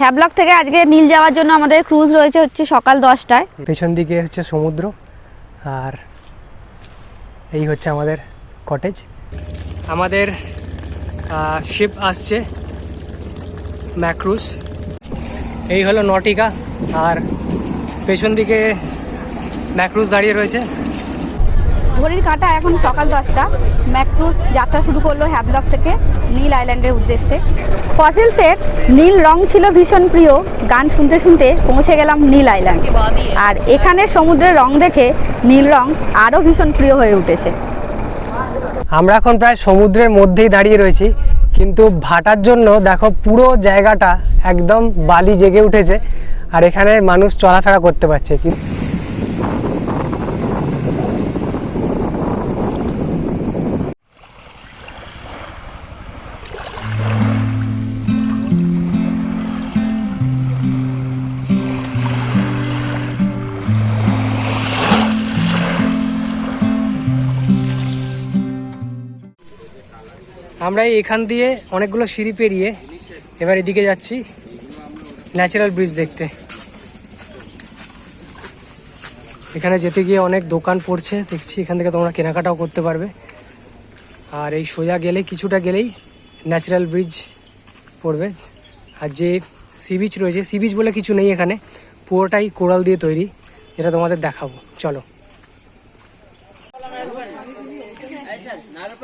Havelock থেকে আজকে নীল যাওয়ার জন্য আমাদের ক্রুজ রয়েছে হচ্ছে সকাল দশটায়। পেছন দিকে হচ্ছে সমুদ্র আর এই হচ্ছে আমাদের কটেজ আমাদের শিপ আসছে ম্যাক্রুজ এই হলো নটিকা আর পেছন দিকে ম্যাক্রুজ দাঁড়িয়ে রয়েছে। ঘড়ির কাঁটা এখন সকাল দশটা। ম্যাক্রুজ যাত্রা শুরু করল হ্যাবলক থেকে নীল আইল্যান্ডের উদ্দেশ্যে। ফসিলসের নীল রং ছিল ভীষণ প্রিয়। গান শুনতে শুনতে পৌঁছে গেলাম নীল আইল্যান্ড। আর এখানে সমুদ্রের রং দেখে নীল রং আরও ভীষণ প্রিয় হয়ে উঠেছে। আমরা এখন প্রায় সমুদ্রের মধ্যেই দাঁড়িয়ে রয়েছি। কিন্তু ভাটার জন্য দেখো পুরো জায়গাটা একদম বালি জেগে উঠেছে। আর এখানে মানুষ চলাফেরা করতে পারছে। কিন্তু আমরা এখান দিয়ে অনেকগুলো সিঁড়ি পেরিয়ে এবার এদিকে যাচ্ছি ন্যাচারাল ব্রিজ দেখতে। এখানে যেতে গিয়ে অনেক দোকান পড়ছে, দেখছি এখান থেকে তোমরা কেনাকাটাও করতে পারবে। আর এই সোজা গেলে, কিছুটা গেলেই ন্যাচারাল ব্রিজ পড়বে। আর যে সি বিচ রয়েছে সি বিচ বলে কিছু নেই এখানে, পুরোটাই কোরাল দিয়ে তৈরি, যেটা তোমাদের দেখাবো। চলো। सर नारळ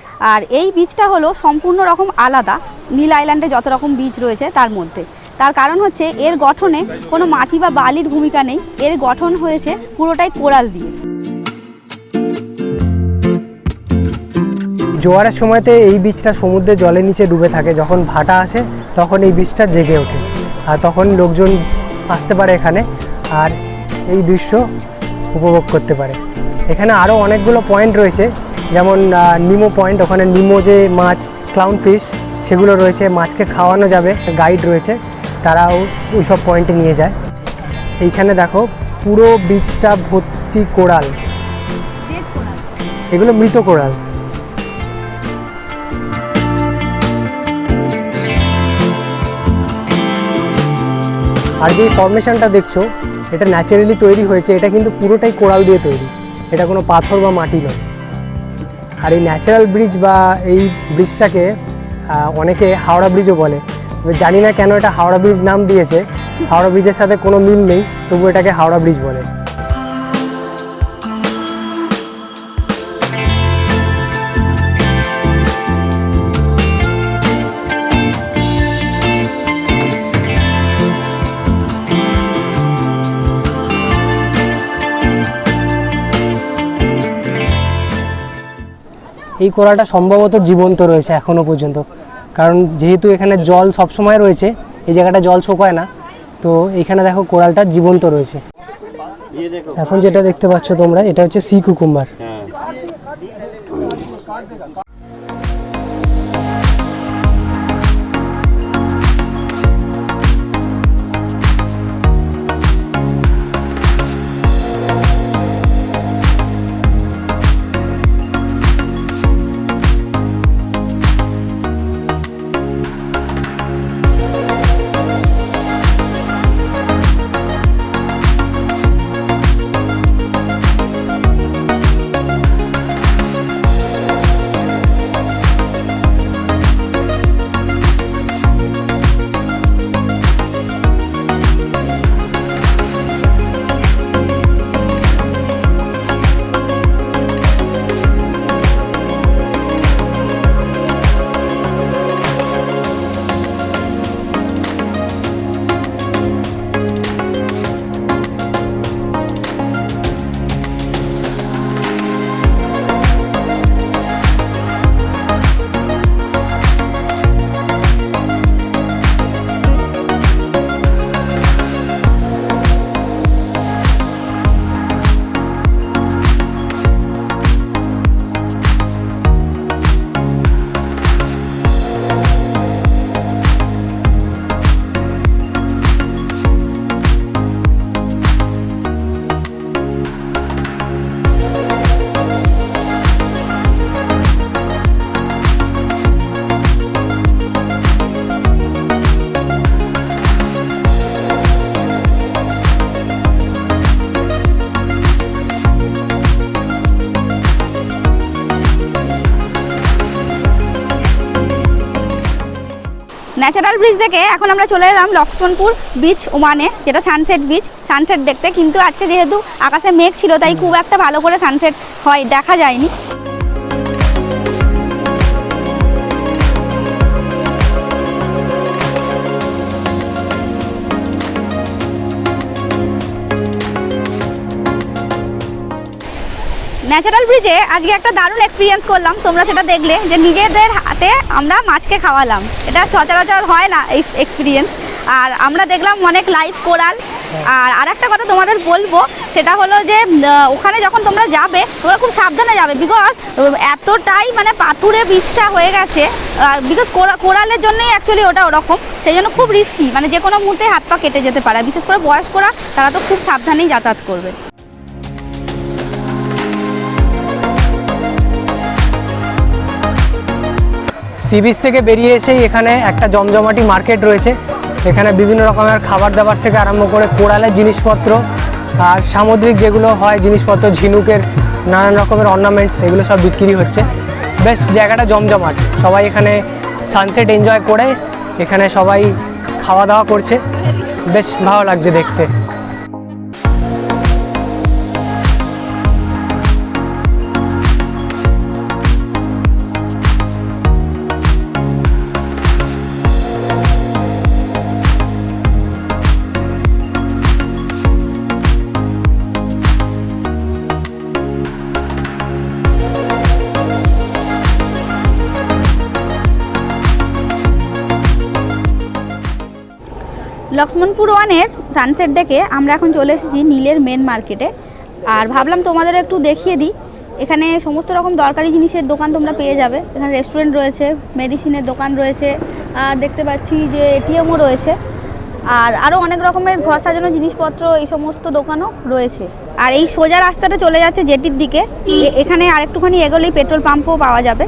আর এই বীজটা হলো সম্পূর্ণ রকম আলাদা। নীল আইল্যান্ডে যত রকম বীজ রয়েছে তার মধ্যে। তার কারণ হচ্ছে এর গঠনে কোনো মাটি বা বালির ভূমিকা নেই। এর গঠন হয়েছে পুরোটাই কোরাল দিয়ে। জোয়ারের সময়তে এই বীজটা সমুদ্রের জলের নিচে ডুবে থাকে। যখন ভাটা আসে, তখন এই বীজটা জেগে ওঠে। আর তখন লোকজন আসতে পারে এখানে আর এই দৃশ্য উপভোগ করতে পারে। এখানে আরও অনেকগুলো পয়েন্ট রয়েছে। যেমন নিমো পয়েন্ট ওখানে নিমো যে মাছ ক্লাউন ফিশ সেগুলো রয়েছে, মাছকে খাওয়ানো যাবে গাইড রয়েছে, তারাও ওই সব পয়েন্টে নিয়ে যায়। এইখানে দেখো, পুরো বীজটা ভর্তি কোরাল এগুলো মৃত কোরাল আর যে ফর্মেশনটা দেখছ, এটা ন্যাচারালি তৈরি হয়েছে, এটা কিন্তু পুরোটাই কোরাল দিয়ে তৈরি। এটা কোনো পাথর বা মাটি নয়। আর এই ন্যাচারাল ব্রিজ বা এই ব্রিজটাকে অনেকে হাওড়া ব্রিজও বলে। জানি না কেন এটা হাওড়া ব্রিজ নাম দিয়েছে। হাওড়া ব্রিজের সাথে কোনো মিল নেই, তবু এটাকে হাওড়া ব্রিজ বলে। এই কোরালটা সম্ভবত জীবন্ত রয়েছে এখনও পর্যন্ত। কারণ যেহেতু এখানে জল সবসময় রয়েছে এই জায়গাটা জল শোকায় না তো এখানে দেখো কোরালটা জীবন্ত রয়েছে। এখন যেটা দেখতে পাচ্ছ তোমরা এটা হচ্ছে সি কুকুম্বার ন্যাচারাল ব্রিজ থেকে এখন আমরা চলে এলাম লক্ষ্মণপুর বিচ ওমানে যেটা সানসেট বিচ সানসেট দেখতে, কিন্তু আজকে যেহেতু আকাশে মেঘ ছিল, তাই খুব একটা ভালো করে সানসেট হয়, দেখা যায়নি। ন্যাচারাল ব্রিজে আজকে একটা দারুণ এক্সপিরিয়েন্স করলাম। তোমরা সেটা দেখলে যে নিজেদের হাতে আমরা মাছকে খাওয়ালাম। এটা সচরাচর হয় না এই এক্সপিরিয়েন্স আর আমরা দেখলাম অনেক লাইভ কোরাল। আর আর একটা কথা তোমাদের বলব, সেটা হলো যে ওখানে যখন তোমরা যাবে, তোমরা খুব সাবধানে যাবে বিকজ এতটাই মানে পাথুরে বীজটা হয়ে গেছে। আর বিকজ কোরালের জন্যই অ্যাকচুয়ালি ওটা ওরকম। সেই জন্য খুব রিস্কি মানে যে কোনো মুহূর্তে হাত পা কেটে যেতে পারে। বিশেষ করে বয়স্করা, তারা তো খুব সাবধানেই যাতায়াত করবে। সি বিচ থেকে বেরিয়ে এসেই এখানে একটা জমজমাটি মার্কেট রয়েছে। এখানে বিভিন্ন রকমের খাবার দাবার থেকে আরম্ভ করে কোরালের জিনিসপত্র, আর সামুদ্রিক যেগুলো হয়, জিনিসপত্র, ঝিনুকের নানান রকমের অর্নামেন্টস এগুলো সব বিক্রি হচ্ছে। বেশ, জায়গাটা জমজমাট। সবাই এখানে সানসেট এনজয় করে এখানে সবাই খাওয়া দাওয়া করছে। বেশ, ভালো লাগছে দেখতে। লক্ষ্মণপুর ওয়ানের সানসেট দেখে আমরা এখন চলে এসেছি নীলের মেন মার্কেটে আর ভাবলাম তোমাদের একটু দেখিয়ে দিই। এখানে সমস্ত রকম দরকারি জিনিসের দোকান তোমরা পেয়ে যাবে। এখানে রেস্টুরেন্ট রয়েছে মেডিসিনের দোকান রয়েছে, আর দেখতে পাচ্ছি যে এটিএমও রয়েছে। আর আরও অনেক রকমের ঘর সাজানো জিনিসপত্র এই সমস্ত দোকানও রয়েছে। আর এই সোজা রাস্তাটা চলে যাচ্ছে জেটির দিকে। এখানে আরেকটুখানি এগোলেই পেট্রোল পাম্পও পাওয়া যাবে।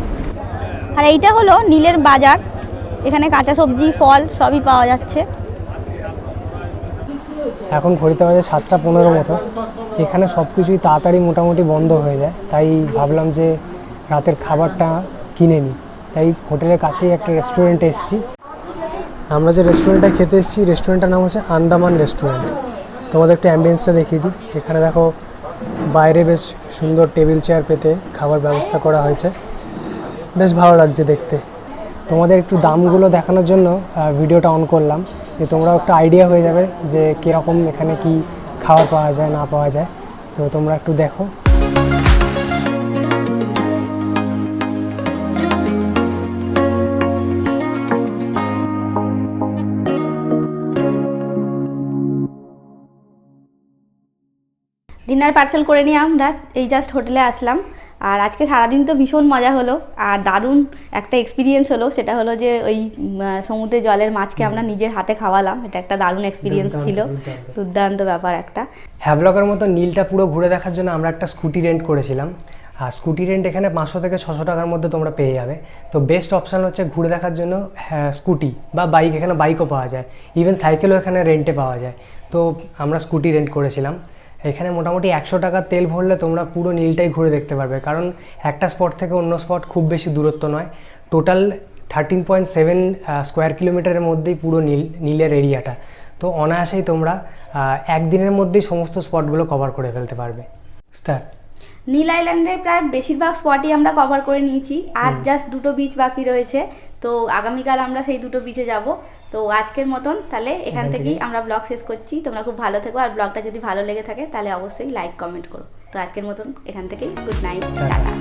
আর এইটা হলো নীলের বাজার। এখানে কাঁচা সবজি, ফল সবই পাওয়া যাচ্ছে। এখন ঘড়িতে বাজে সাতটা পনেরো মতো। এখানে সব কিছুই তাড়াতাড়ি মোটামুটি বন্ধ হয়ে যায়। তাই ভাবলাম যে রাতের খাবারটা কিনে নিই। তাই হোটেলের কাছেই একটা রেস্টুরেন্টে এসেছি। আমরা যে রেস্টুরেন্টে খেতে এসেছি রেস্টুরেন্টটার নাম হচ্ছে আন্দামান রেস্টুরেন্ট তোমাদের একটা অ্যাম্বিয়েন্সটা দেখিয়ে দিই। এখানে দেখো, বাইরে বেশ সুন্দর টেবিল চেয়ার পেতে খাবার ব্যবস্থা করা হয়েছে। বেশ ভালো লাগছে দেখতে। তোমাদের একটু দামগুলো দেখানোর জন্য ভিডিওটা অন করলাম, যে তোমরাও একটা আইডিয়া হয়ে যাবে যে কীরকম এখানে কি খাবার পাওয়া যায়, না পাওয়া যায়। তো তোমরা একটু দেখো। ডিনার পার্সেল করে নিয়ে আমরা এই জাস্ট হোটেলে আসলাম। আর আজকে সারাদিন তো ভীষণ মজা হলো। আর দারুণ একটা এক্সপিরিয়েন্স হলো সেটা হলো যে ওই উম, আহ, সমুদ্রে জলের মাছকে আমরা নিজের হাতে খাওয়ালাম। এটা একটা দারুণ এক্সপিরিয়েন্স ছিল। দুর্দান্ত। ব্যাপার একটা। হ্যাভলকের মতো নীলটা পুরো ঘুরে দেখার জন্য আমরা একটা স্কুটি রেন্ট করেছিলাম। আর স্কুটি রেন্ট এখানে পাঁচশো থেকে ছশো টাকার মধ্যে তোমরা পেয়ে যাবে। তো বেস্ট অপশান হচ্ছে ঘুরে দেখার জন্য হ্যাঁ, স্কুটি বা বাইক এখানে বাইকও পাওয়া যায়। ইভেন সাইকেলও এখানে রেন্টে পাওয়া যায়। তো আমরা স্কুটি রেন্ট করেছিলাম। এখানে মোটামুটি একশো টাকার তেল ভরলে তোমরা পুরো নীলটাই ঘুরে দেখতে পারবে। কারণ একটা স্পট থেকে অন্য স্পট খুব বেশি দূরত্ব নয়। Total thirteen point seven square কিলোমিটারের মধ্যেই পুরো নীল নীলের এরিয়াটা তো অনায়াসেই তোমরা একদিনের মধ্যেই সমস্ত স্পটগুলো কভার করে ফেলতে পারবে। স্টার্ট নীল আইল্যান্ডের প্রায় বেশিরভাগ স্পটই আমরা কভার করে নিয়েছি। আর জাস্ট দুটো বিচ বাকি রয়েছে। তো আগামীকাল আমরা সেই দুটো বিচে যাব। তো আজকের মতন তাহলে এখান থেকেই। আমরা ব্লগ শেষ করছি তোমরা খুব ভালো থেকো আর ব্লগটা যদি ভালো লেগে থাকে তাহলে অবশ্যই লাইক কমেন্ট করো তো আজকের মতন এখান থেকেই গুড নাইট। টাটা